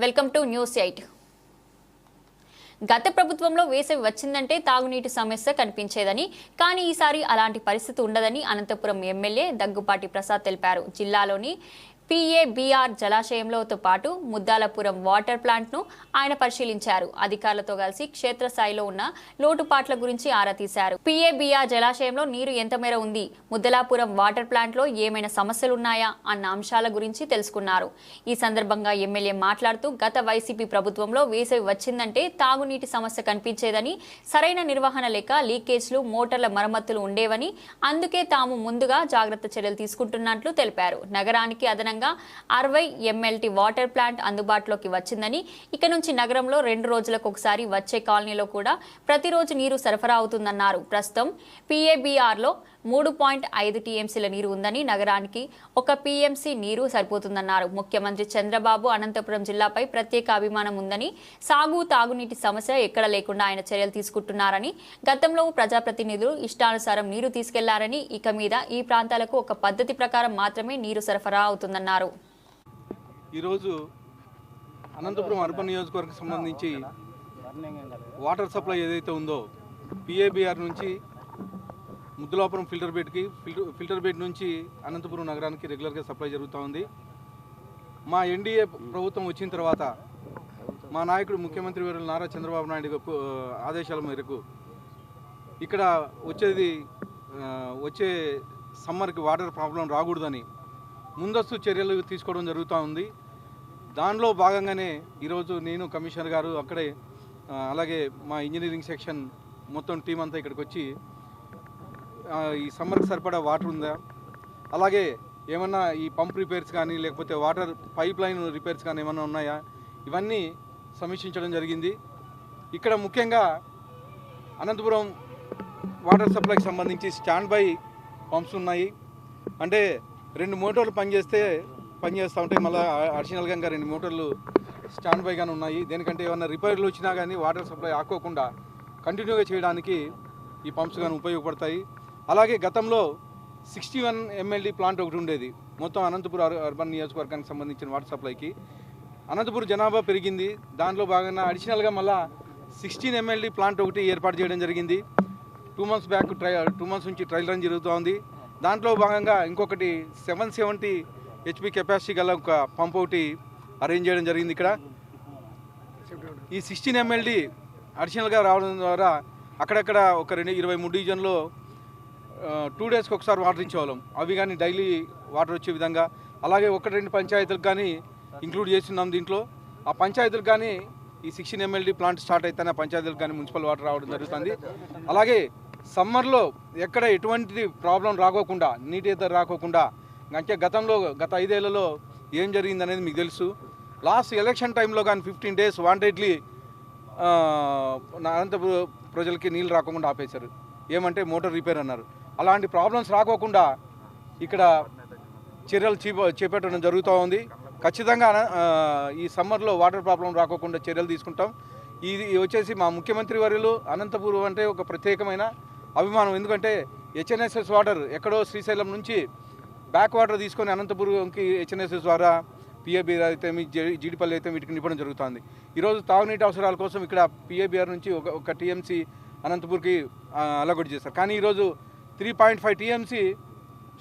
Welcome to news eight. గత ప్రభుత్వంలో వేసవి వచ్చిందంటే తాగునీటి సమస్య కనిపించేదని కానీ ఈసారి అలాంటి పరిస్థితి ఉండదని అనంతపురం ఎమ్మెల్యే దగ్గుపాటి ప్రసాద్ తెలిపారు. జిల్లాలోని పిఏబిఆర్ జలాశయంలోతో పాటు ముద్దాలపురం వాటర్ ప్లాంట్ను ఆయన పరిశీలించారు. అధికారులతో కలిసి క్షేత్రస్థాయిలో ఉన్న లోటుపాట్ల గురించి ఆరా తీశారు. పిఏబిఆర్ జలాశయంలో నీరు ఎంత మేర ఉంది? ముద్దలాపురం వాటర్ ప్లాంట్లో ఏమైనా సమస్యలున్నాయా? అన్న అంశాల గురించి తెలుసుకున్నారు. ఈ సందర్భంగా ఎమ్మెల్యే మాట్లాడుతూ గత వైసీపీ ప్రభుత్వంలో వేసవి వచ్చిందంటే తాగునీటి సమస్య కనిపించేదని సరైన నిర్వహణ లేక లీకేజ్లు మోటార్ల మరమ్మతులు ఉండేవని అందుకే తాము ముందుగా జాగ్రత్త చర్యలు తీసుకుంటున్నట్లు తెలిపారు. నగరానికి అదనంగా విధంగా అరవై ఎంఎల్టీ వాటర్ ప్లాంట్ అందుబాటులోకి వచ్చిందని ఇక నుంచి నగరంలో రెండు రోజులకు ఒకసారి వచ్చే కాలనీలో కూడా ప్రతిరోజు నీరు సరఫరా అవుతుందన్నారు. ప్రస్తుతం పీఏబీఆర్లో మూడు పాయింట్ ఐదు టీఎంసీల నీరు ఉందని నగరానికి ఒక పీఎంసీ నీరు సరిపోతుందన్నారు. ముఖ్యమంత్రి చంద్రబాబు అనంతపురం జిల్లాపై ప్రత్యేక అభిమానం ఉందని సాగు తాగునీటి సమస్య ఎక్కడ లేకుండా ఆయన చర్యలు తీసుకుంటున్నారని గతంలో ప్రజాప్రతినిధులు ఇష్టానుసారం నీరు తీసుకెళ్ళారని ఇక మీద ఈ ప్రాంతాలకు ఒక పద్ధతి ప్రకారం మాత్రమే నీరు సరఫరా అవుతుందన్నారు. ఈరోజు అనంతపురం అర్బన్ నియోజకవర్గం సంబంధించి వాటర్ సప్లై ఏదైతే ఉందో పిఏబిఆర్ నుంచి ముద్దులాపురం ఫిల్టర్ బెడ్కి ఫిల్టర్ ఫిల్టర్ బెడ్ నుంచి అనంతపురం నగరానికి రెగ్యులర్గా సప్లై జరుగుతూ ఉంది. మా ఎన్డీఏ ప్రభుత్వం వచ్చిన తర్వాత మా నాయకుడు ముఖ్యమంత్రి వేరు నారా చంద్రబాబు నాయుడు ఆదేశాల మేరకు ఇక్కడ వచ్చేది వచ్చే సమ్మర్కి వాటర్ ప్రాబ్లం రాకూడదని ముందస్తు చర్యలు తీసుకోవడం జరుగుతూ ఉంది. దానిలో భాగంగానే ఈరోజు నేను కమిషనర్ గారు అక్కడే అలాగే మా ఇంజనీరింగ్ సెక్షన్ మొత్తం టీం అంతా ఇక్కడికి వచ్చి ఈ సమ్మర్కి సరిపడా వాటర్ ఉందా? అలాగే ఏమన్నా ఈ పంప్ రిపేర్స్ కానీ లేకపోతే వాటర్ పైప్ లైన్ రిపేర్స్ కానీ ఏమన్నా ఉన్నాయా? ఇవన్నీ సమీక్షించడం జరిగింది. ఇక్కడ ముఖ్యంగా అనంతపురం వాటర్ సప్లైకి సంబంధించి స్టాండ్ బై పంప్స్ ఉన్నాయి. అంటే రెండు మోటార్లు పనిచేస్తే పనిచేస్తూ ఉంటాయి మళ్ళీ అడిషనల్గా ఇంకా రెండు మోటార్లు స్టాండ్ బైగానే ఉన్నాయి. దేనికంటే ఏమన్నా రిపేర్లు వచ్చినా కానీ వాటర్ సప్లై ఆకోకుండా కంటిన్యూగా చేయడానికి ఈ పంప్స్ కానీ ఉపయోగపడతాయి. అలాగే గతంలో సిక్స్టీ వన్ ఎంఎల్డీ ప్లాంట్ ఒకటి ఉండేది. మొత్తం అనంతపురం అర్- అర్బన్ నియోజకవర్గానికి సంబంధించిన వాటర్ సప్లైకి అనంతపురం జనాభా పెరిగింది. దాంట్లో భాగంగా అడిషనల్గా మళ్ళా సిక్స్టీన్ ఎంఎల్డీ ప్లాంట్ ఒకటి ఏర్పాటు చేయడం జరిగింది. Two months back try two months నుంచి ట్రయల్ రన్ జరుగుతూ ఉంది. దాంట్లో భాగంగా ఇంకొకటి సెవెన్ సెవెంటీ హెచ్పి కెపాసిటీ గల ఒక పంప్ ఒకటి అరేంజ్ చేయడం జరిగింది ఇక్కడ. ఈ సిక్స్టీన్ ఎంఎల్డి అడిషనల్గా రావడం ద్వారా అక్కడక్కడ ఒక రెండు ఇరవై మూడు డివిజన్లో టూ డేస్కి ఒకసారి వాటర్ ఇచ్చేవాళ్ళం. అవి కానీ డైలీ వాటర్ వచ్చే విధంగా. అలాగే ఒకటి రెండు పంచాయతీలకు కానీ ఇంక్లూడ్ చేస్తున్నాం దీంట్లో. ఆ పంచాయతీలకు కానీ ఈ సిక్స్టీన్ ఎంఎల్డి ప్లాంట్ స్టార్ట్ అయితేనే ఆ పంచాయతీలకు కానీ మున్సిపల్ వాటర్ రావడం జరుగుతుంది. అలాగే సమ్మర్లో ఎక్కడ ఎటువంటి ప్రాబ్లం రాకోకుండా నీటి ఎద్దరు రాకోకుండా అంటే గతంలో గత ఐదేళ్ళలో ఏం జరిగింది అనేది మీకు తెలుసు. లాస్ట్ ఎలక్షన్ టైంలో కానీ ఫిఫ్టీన్ డేస్ వాంటెడ్లీ అనంతపురం ప్రజలకి నీళ్ళు రాకుండా ఆపేశారు. ఏమంటే మోటార్ రిపేర్ అన్నారు. అలాంటి ప్రాబ్లమ్స్ రాకోకుండా ఇక్కడ చర్యలు చేప చేపట్టడం జరుగుతూ ఉంది. ఖచ్చితంగా ఈ సమ్మర్లో వాటర్ ప్రాబ్లం రాకోకుండా చర్యలు తీసుకుంటాం. ఇది వచ్చేసి మా ముఖ్యమంత్రి వర్యులు అనంతపురం అంటే ఒక ప్రత్యేకమైన అభిమానం. ఎందుకంటే హెచ్ఎన్ఎస్ఎస్ వాటర్ ఎక్కడో శ్రీశైలం నుంచి బ్యాక్ వాటర్ తీసుకొని అనంతపురంకి హెచ్ఎన్ఎస్ఎస్ ద్వారా పిఏబీఆర్ అయితే మీ జీ జీడిపల్లి అయితే వీటికి నింపడం జరుగుతుంది. ఈరోజు తాగునీటి అవసరాల కోసం ఇక్కడ పిఏబీఆర్ నుంచి ఒక ఒక టీఎంసీ అనంతపూర్కి అలగొట్ చేస్తారు కానీ ఈరోజు త్రీ పాయింట్ ఫైవ్ టీఎంసీ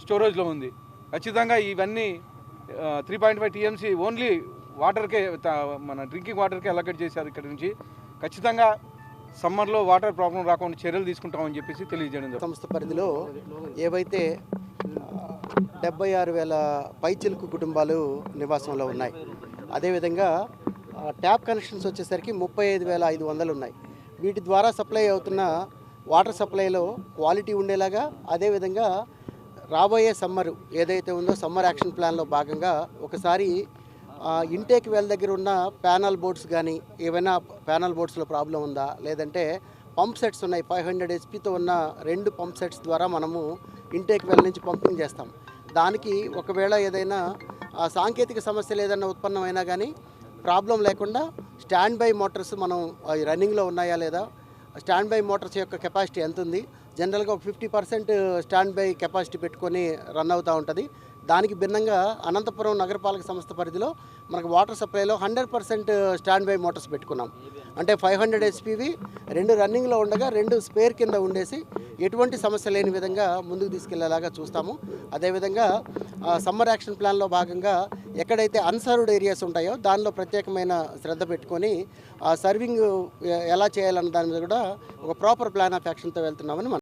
స్టోరేజ్లో ఉంది. ఖచ్చితంగా ఇవన్నీ three point five TMC only వాటర్కే మన డ్రింకింగ్ వాటర్కే అలగట్ చేశారు ఇక్కడ నుంచి. ఖచ్చితంగా సమ్మర్లో వాటర్ ప్రాబ్లం రాకుండా చర్యలు తీసుకుంటామని చెప్పేసి తెలియజేయడం సంస్థ పరిధిలో ఏవైతే డెబ్బై ఆరు వేల పైచిలుకు కుటుంబాలు నివాసంలో ఉన్నాయి. అదేవిధంగా ట్యాప్ కనెక్షన్స్ వచ్చేసరికి ముప్పై ఐదు వేల ఐదు వందలు ఉన్నాయి. వీటి ద్వారా సప్లై అవుతున్న వాటర్ సప్లైలో క్వాలిటీ ఉండేలాగా అదేవిధంగా రాబోయే సమ్మర్ ఏదైతే ఉందో సమ్మర్ యాక్షన్ ప్లాన్లో భాగంగా ఒకసారి ఇంటేక్ వెల్ దగ్గర ఉన్న ప్యానల్ బోర్డ్స్ కానీ ఏవైనా ప్యానల్ బోర్డ్స్లో ప్రాబ్లం ఉందా? లేదంటే పంప్ సెట్స్ ఉన్నాయి ఫైవ్ హండ్రెడ్ హెచ్పితో ఉన్న రెండు పంప్ సెట్స్ ద్వారా మనము ఇంటేక్ వెల్ నుంచి పంపింగ్ చేస్తాం. దానికి ఒకవేళ ఏదైనా సాంకేతిక సమస్యలు ఏదైనా ఉత్పన్నమైనా కానీ ప్రాబ్లం లేకుండా స్టాండ్ బై మోటార్స్ మనం రన్నింగ్లో ఉన్నాయా లేదా? స్టాండ్ బై మోటార్స్ యొక్క కెపాసిటీ ఎంత ఉంది జనరల్గా ఒక fifty percent stand by capacity పెట్టుకొని రన్ అవుతూ ఉంటుంది. దానికి భిన్నంగా అనంతపురం నగరపాలక సంస్థ పరిధిలో మనకు water సప్లైలో hundred percent stand by motors పెట్టుకున్నాం. అంటే ఫైవ్ హండ్రెడ్ ఎస్పీవి రెండు రన్నింగ్లో ఉండగా రెండు స్పేర్ కింద ఉండేసి ఎటువంటి సమస్య లేని విధంగా ముందుకు తీసుకెళ్ళేలాగా చూస్తాము. అదేవిధంగా సమ్మర్ యాక్షన్ ప్లాన్లో భాగంగా ఎక్కడైతే అన్సర్వ్డ్ ఏరియాస్ ఉంటాయో దానిలో ప్రత్యేకమైన శ్రద్ధ పెట్టుకొని ఆ సర్వింగ్ ఎలా చేయాలన్న దాని మీద కూడా ఒక ప్రాపర్ ప్లాన్ ఆఫ్ యాక్షన్తో వెళ్తున్నామని మనం